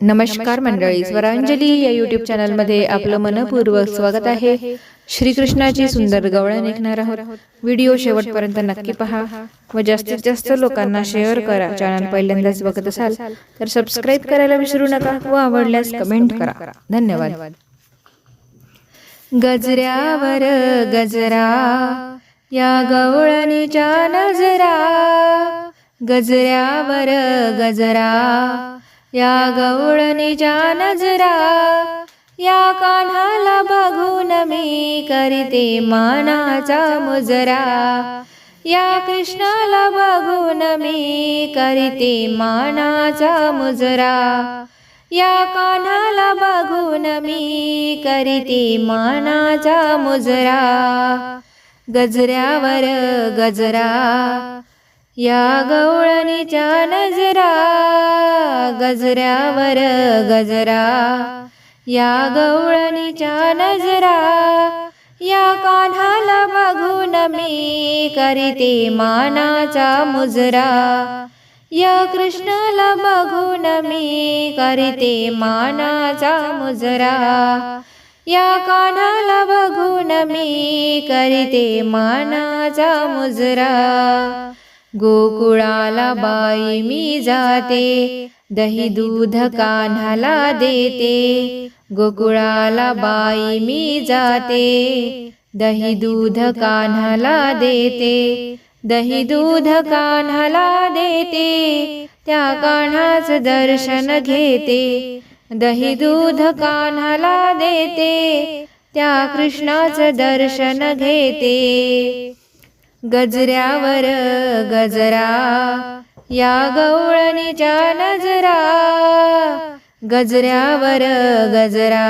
नमस्कार मंडळी स्वरांजली या युट्यूब चॅनलमध्ये आपलं मनपूर्वक स्वागत आहे. श्रीकृष्णाची सुंदर गवळण ऐकणार आहोत. व्हिडिओ शेवटपर्यंत नक्की पहा व जास्तीत जास्त लोकांना शेअर करा. चॅनल पहिल्यांदाच बघत असाल तर सबस्क्राईब करायला विसरू नका व आवडल्यास कमेंट करा. धन्यवाद. गजऱ्यावर गजरा या गवळणीच्या नजरा गजऱ्यावर गजरा या गवळणीच्या नजरा या कान्हाला बघून मी करीते मानाचा मुजरा. या कृष्णाला बघून मी करीते मानाचा मुजरा. या कान्हाला बघून मी करीते मानाचा मुजरा. गजऱ्यावर गजरा या गवळणीच्या नजरा गजऱ्यावर गजरा. या गवळणीच्या नजरा या कान्हाला बघून मी करीते मानाचा मुजरा. या कृष्णाला बघून मी करीते मानाचा मुजरा. या कानाला बघून मी करीते मानाचा मुजरा. गोकुळाला बाई मी जाते दही दूध कान्हाला देते. गोकुळाला बाई मी जाते दही दूध कान्हाला देते. दही दूध कान्हाला देते त्या कान्हाचं दर्शन घेते. दही दूध कान्हाला देते त्या कृष्णाचं दर्शन घेते. गजऱ्यावर गजरा या गवळणीच्या नजरा. गजऱ्यावर गजरा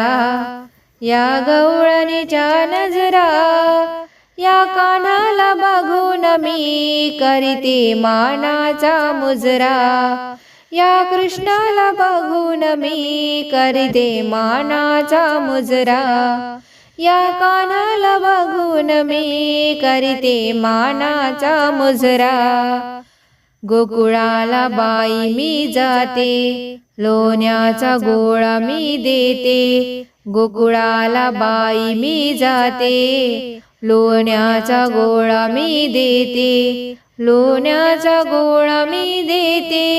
या गवळणीच्या नजरा. या कानाला बघून मी करीते मानाचा मुजरा. या कृष्णाला बघून मी करीते मानाचा मुजरा. या कानाला बघून मी करीते मानाचा मुजरा. गोकुळाला बाई मी जाते लोण्याचा गोळा मी देते. गोकुळाला बाई मी जाते लोण्याचा गोळा मी देते. लोण्याचा गोळा मी देते.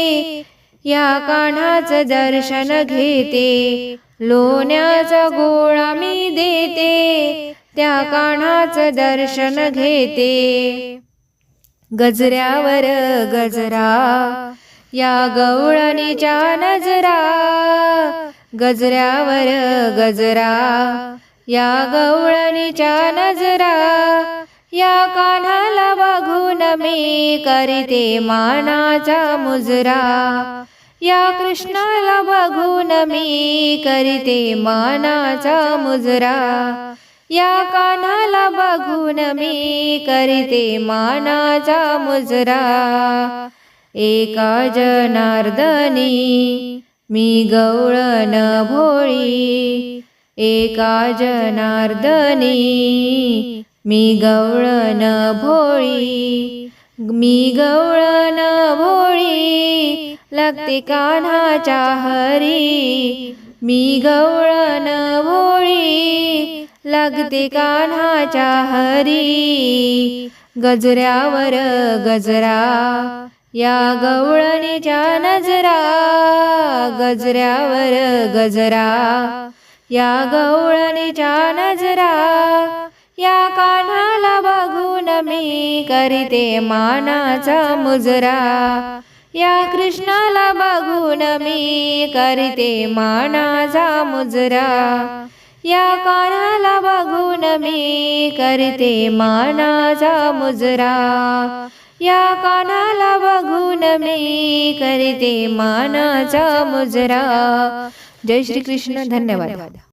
या कान्हाचं दर्शन घेते. लोण्याचा गोळा मी देते. त्या कान्हाचं दर्शन घेते. गजऱ्यावर गजरा या गवळणीच्या नजरा. गजऱ्यावर गजरा या गवळणीच्या नजरा. या कान्हाला बघून मी करीते मानाचा मुजरा. या कृष्णाला बघून मी करीते मानाचा मुजरा. या कानाला बघून मी करीते मानाचा मुजरा. एका जनार्दनी मी गवळण भोळी. एका जनार्दनी मी गवळण भोळी. मी गवळण भोळी लागते कान्हाच्या हरी. मी गवळण भोळी लागते कान्हाच्या हरी. गजऱ्यावर गजरा या गवळणीच्या नजरा. गजऱ्यावर गजरा या गवळणीच्या नजरा. या कान्हाला बघून मी करीते मानाचा मुजरा. या कृष्णाला बघून मी करीते मानाचा मुजरा. या कानाला बघून मी करते मानाचा मुजरा. या कानाला बघून मी करते मानाचा मुजरा. जय श्री कृष्ण धन्यवाद.